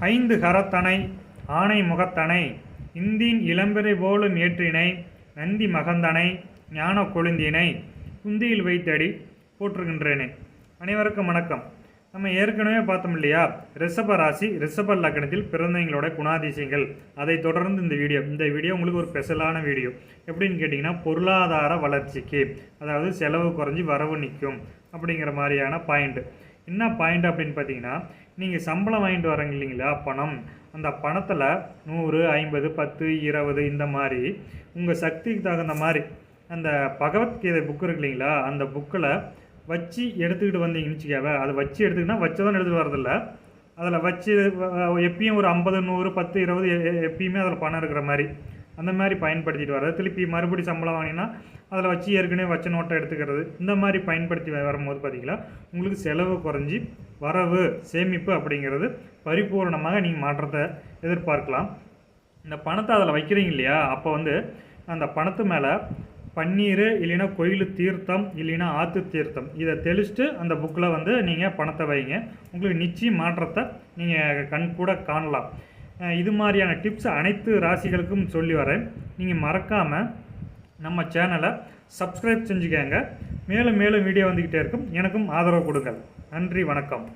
ஐந்து கரத்தனை ஆனை முகத்தனை இந்தின் இளம்பிறை போலும் ஏற்றினை நந்தி மகந்தனை ஞான கொழுந்தினை குந்தியில் வைத்தடி போற்றுகின்றேனே. அனைவருக்கும் வணக்கம். நம்ம ஏற்கனவே பார்த்தோம் இல்லையா? ரிஷப ராசி ரிஷப லக்னத்தில் பிறந்தவங்களோட குணாதிசயங்கள். அதை தொடர்ந்து இந்த வீடியோ இந்த வீடியோ உங்களுக்கு ஒரு ஸ்பெஷலான வீடியோ. எப்படின்னு கேட்டிங்கன்னா பொருளாதார வளர்ச்சிக்கு அதாவது செலவு குறைஞ்சி வரவு நிற்கும் அப்படிங்கிற மாதிரியான பாயிண்ட் என்ன பாயிண்ட் அப்படின்னு பார்த்தீங்கன்னா நீங்கள் சம்பளம் வாங்கிட்டு வரீங்க இல்லைங்களா? பணம். அந்த பணத்தில் நூறு ஐம்பது பத்து இருபது இந்த மாதிரி உங்கள் சக்திக்கு தகுந்த மாதிரி அந்த பகவத்கீதை புக் இருக்கு இல்லைங்களா? அந்த புக்கில் வச்சு எடுத்துக்கிட்டு வந்தீங்கன்னு வச்சுக்காவ அதை வச்சு எடுத்துக்கிட்டா வச்சதான் எடுத்துகிட்டு வரதில்ல அதில் வச்சு எப்பயும் ஒரு ஐம்பது நூறு பத்து இருபது எப்பயுமே அதில் பணம் இருக்கிற மாதிரி. அந்த மாதிரி பயன்படுத்திட்டு வர்றது. திருப்பி மறுபடி சம்பளம் வாங்கினா அதில் வச்சு ஏற்கனவே வச்ச நோட்டை எடுத்துக்கிறது. இந்த மாதிரி பயன்படுத்தி வரும்போது பார்த்தீங்களா உங்களுக்கு செலவு குறைஞ்சி வரவு சேமிப்பு அப்படிங்கிறது பரிபூரணமாக நீங்கள் மாற்றத்தை எதிர்பார்க்கலாம். இந்த பணத்தை அதில் வைக்கிறீங்க இல்லையா அப்போ வந்து அந்த பணத்து மேலே பன்னீர் இல்லைன்னா கோயில் தீர்த்தம் இல்லைன்னா ஆற்று தீர்த்தம் இதை தெளிச்சுட்டு அந்த புக்கில் வந்து நீங்கள் பணத்தை வைங்க. உங்களுக்கு நிச்சயம் மாற்றத்தை நீங்கள் கண் கூட காணலாம். இது மாதிரியான டிப்ஸ் அனைத்து ராசிகளுக்கும் சொல்லி வரேன். நீங்கள் மறக்காமல் நம்ம சேனலை சப்ஸ்கிரைப் செஞ்சுக்கங்க. மேலும் மேலும் வீடியோ வந்துக்கிட்டே இருக்கும். எனக்கும் ஆதரவு கொடுங்கள். நன்றி வணக்கம்.